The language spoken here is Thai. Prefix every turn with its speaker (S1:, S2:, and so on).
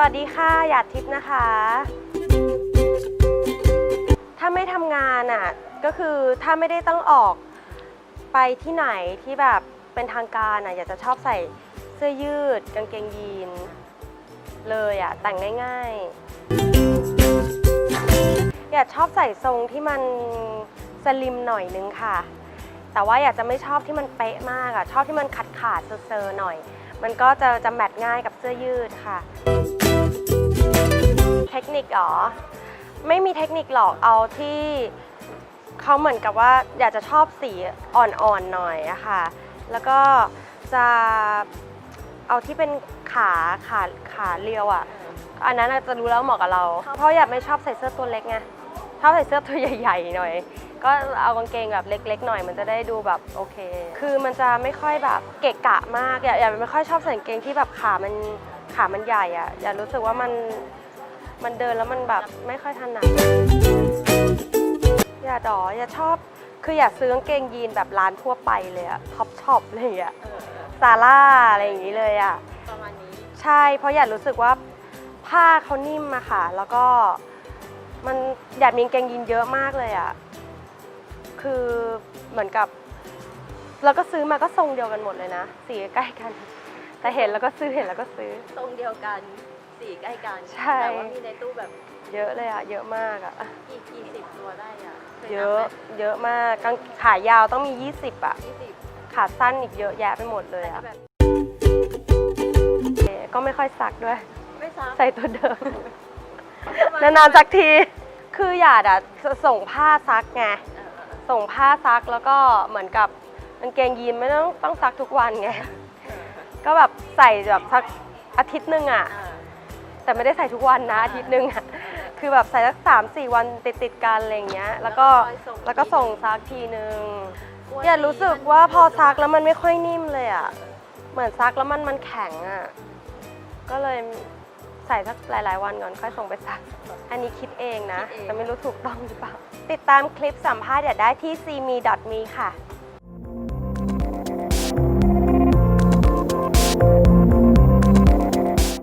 S1: วัสดีค่ะ หยาดทิพย์นะคะ ถ้าไม่ทำงานอะ ก็คือถ้าไม่ได้ต้องออกไปที่ไหนที่แบบเป็นทางการอะ อยากจะชอบใส่เสื้อยืด กางเกงยีน เลยอะ แต่งง่ายๆ อยากชอบใส่ทรงที่มันสลิมหน่อยนึงค่ะ แต่ว่าอยากจะไม่ชอบที่มันเป๊ะมากอะ ชอบที่มันขาดขาดเซอร์ๆหน่อยมันก็จะจะแมทง่ายกับเสื้อยืดค่ะ หรอ ไม่มีเทคนิคหรอกเอาที่เขาเหมือนกับว่าอยากจะชอบสีอ่อนๆหน่อยอะค่ะ แล้วก็จะเอาที่เป็นขาขาขาเรียวอะอันนั้นอาจจะรู้แล้วเหมาะกับเรา เพราะอยากไม่ชอบใส่เสื้อตัวเล็กไงชอบใส่เสื้อตัวใหญ่ๆหน่อย ก็เอากางเกงแบบเล็ก ๆ หน่อยมันจะได้ดูแบบโอเค คือมันจะไม่ค่อยแบบเกะกะมาก อย่าอย่าไม่ค่อยชอบใส่กางเกงที่แบบขามันขามันใหญ่อะอย่ารู้สึกว่ามัน มันเดินแล้วมันแบบไม่ค่อยถนัดอย่าดออย่าชอบ คืออยากซื้อกางเกงยีนแบบร้านทั่วไปเลยอะท็อปช็อปอะไรอย่างเงี้ยซาร่าอะไรอย่างงี้เลยอะ
S2: ประมาณนี้
S1: ใช่ เพราะอยากรู้สึกว่าผ้าเขานิ่มอะค่ะ แล้วก็มันอยากมีกางเกงยีนเยอะมากเลยอะคือเหมือนกับเราก็ซื้อมาก็ทรงเดียวกันหมดเลยนะ สีใกล้กัน แต่เห็นแล้วก็ซื้อเห็นแล้วก็ซื้อ
S2: ทรงเดียวกันสีใกล้กัน
S1: ใช่
S2: แต่ว่ามีในตู้แบบ
S1: เยอะเลยอะเยอะมากอะ
S2: กี่กี่สิบตัวได้อะค
S1: เย
S2: นับ
S1: อะ
S2: ไหม
S1: เยอะมากกางขายาวต้องมี 20อะ
S2: ยี่สิบ
S1: ขาสั้นอีกเยอะแยะไปหมดเลย
S2: แต่
S1: อะ
S2: แบบ
S1: ก็ไม่ค่อยซักด้วย
S2: ไม่ซ้ำ
S1: ใส่ตัวเดิม นานๆซักที คือหยาดอะส่งผ้าซักไง
S2: เออเออ
S1: ส่งผ้าซักแล้วก็เหมือนกับกางเกงยีนไม่ต้องต้องซักทุกวันไง ก็แบบใส่แบบสักอาทิตย์หนึ่งอะ
S2: เออ
S1: แต่ไม่ได้ใส่ทุกวันนะอาทิตย์หนึ่งอะคือแบบใส่สักสามสี่วันติดติดๆกันอะไรอย่างเงี้ย แล้วก็แล้วก็ส่งซักทีนึงอย่ารู้สึกว่าพอซักแล้วมันไม่ค่อยนิ่มเลยอะเหมือนซักแล้วมันมันแข็งอะก็เลยใส่สักหลาย ๆ วันก่อนค่อยส่งไปซัก อันนี้คิดเองนะ แต่ไม่รู้ถูกต้องหรือเปล่า ติดตามคลิปสัมภาษณ์อย่าได้ที่ cme.me ค่ะ